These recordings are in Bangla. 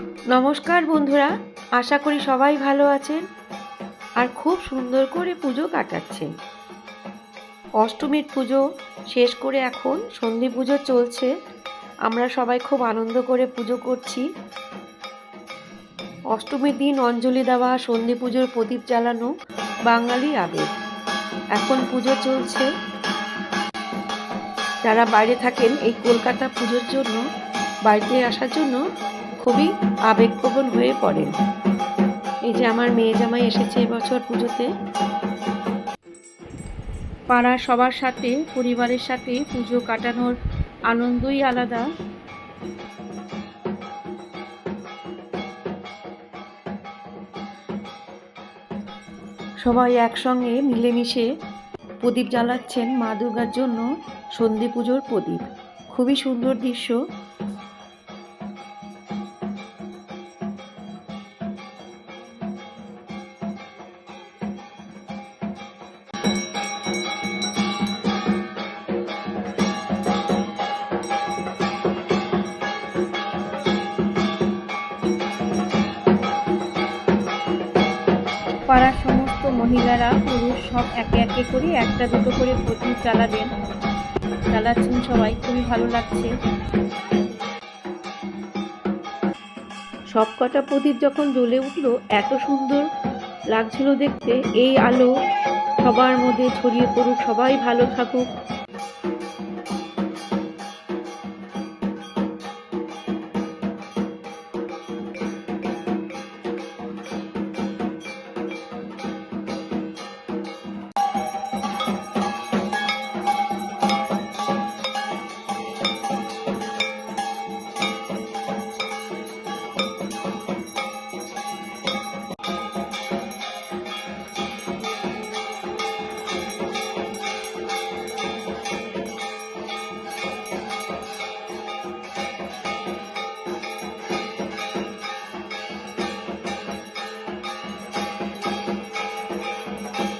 নমস্কার বন্ধুরা, আশা করি সবাই ভালো আছেন আর খুব সুন্দর করে পুজো কাটাচ্ছেন। অষ্টমীর পুজো শেষ করে এখন সন্ধি পুজো চলছে। আমরা সবাই খুব আনন্দ করে পুজো করছি। অষ্টমীর দিন অঞ্জলি দেওয়া, সন্ধি পুজোর প্রদীপ জ্বালানো, বাঙালি আবেগ। এখন পুজো চলছে। যারা বাইরে থাকেন এই কলকাতা পুজোর জন্য, বাড়িতে আসার জন্য খুবই আবেগপ্রবণ হয়ে পড়েন। এই যে আমার মেয়ে জামাই এসেছে এবছর পুজোতে। পাড়ার সবার সাথে, পরিবারের সাথে পুজো কাটানোর আনন্দই আলাদা। সবাই একসঙ্গে মিলেমিশে প্রদীপ জ্বালাচ্ছেন মা দুর্গার জন্য সন্ধি পুজোর প্রদীপ। খুবই সুন্দর দৃশ্য। পাড়ার সমস্ত মহিলারা, পুরুষ সব একে একে করে একটা দুটো করে প্রদীপ জ্বালাবেন। চালাচ্ছেন সবাই, খুবই ভালো লাগছে। সব কটা প্রদীপ যখন জ্বলে উঠল, এত সুন্দর লাগছিল দেখতে। এই আলো সবার মধ্যে ছড়িয়ে পড়ুক, সবাই ভালো থাকুক।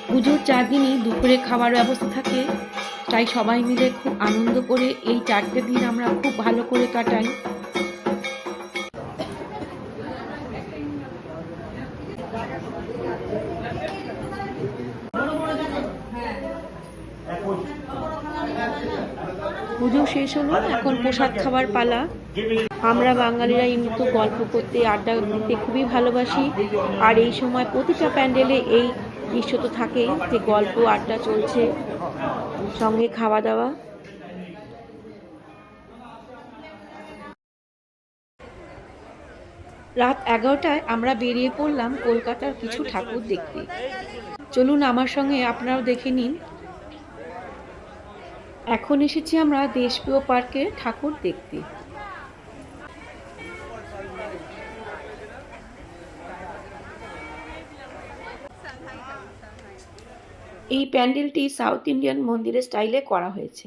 পুজোর চার দিনই দুপুরে খাবার ব্যবস্থা থাকে? তাই সবাই মিলে খুব আনন্দ করে এই চারটে দিন আমরা খুব ভালো করে কাটাই। পুজো শেষ হলো, এখন প্রসাদ খাবার পালা। আমরা বাঙালিরা এমনিতে গল্প করতে, আড্ডা দিতে খুবই ভালোবাসি। আর এই সময় প্রতিটা প্যান্ডেলে এই দৃশ্য তো থাকে যে গল্প, আড্ডা চলছে। সঙ্গে খাওয়া দাওয়া। রাত এগারোটায় আমরা বেরিয়ে পড়লাম কলকাতার কিছু ঠাকুর দেখতে। চলুন আমার সঙ্গে আপনারাও দেখে নিন। এখন এসেছি আমরা দেশপ্রিয় পার্কে ঠাকুর দেখতে। এই প্যান্ডেলটি সাউথ ইন্ডিয়ান মন্দিরের স্টাইলে করা হয়েছে।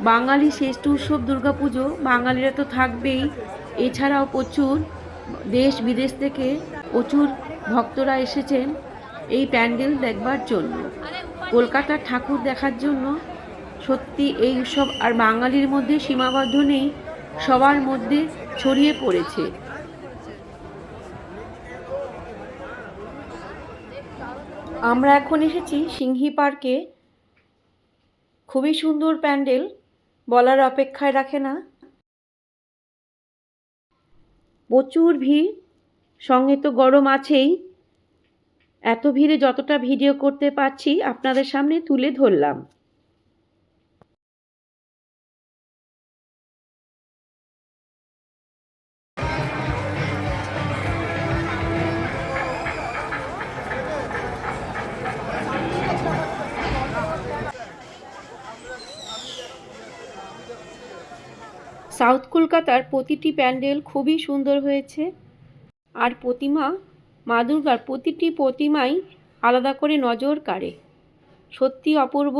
বাঙালি শ্রেষ্ঠ উৎসব দুর্গাপুজো বাঙালিরা তো থাকবেই। এছাড়াও প্রচুর দেশ বিদেশ থেকে প্রচুর ভক্তরা এসেছেন। এই প্যান্ডেল দেখবার জন্য। কলকাতার ঠাকুর দেখার জন্য। সত্যি এই উৎসব আর বাঙালির মধ্যে সীমাবদ্ধ নেই, সবার মধ্যে ছড়িয়ে পড়েছে। আমরা এখন এসেছি সিংহি পার্কে। খুবই সুন্দর প্যান্ডেল। বলার অপেক্ষায় রাখে না। প্রচুর ভিড়। সঙ্গে তো গরম আছেই। এত ভিড়ে যতটা ভিডিও করতে পারছি আপনাদের সামনে তুলে ধরলাম। সাউথ কলকাতার প্রতিটি প্যান্ডেল খুবই সুন্দর হয়েছে। আর প্রতিমা, মা দুর্গার প্রতিটি প্রতিমাই আলাদা করে নজর কাড়ে। সত্যি অপূর্ব।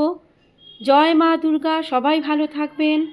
জয় মা দুর্গা, সবাই ভালো থাকবেন।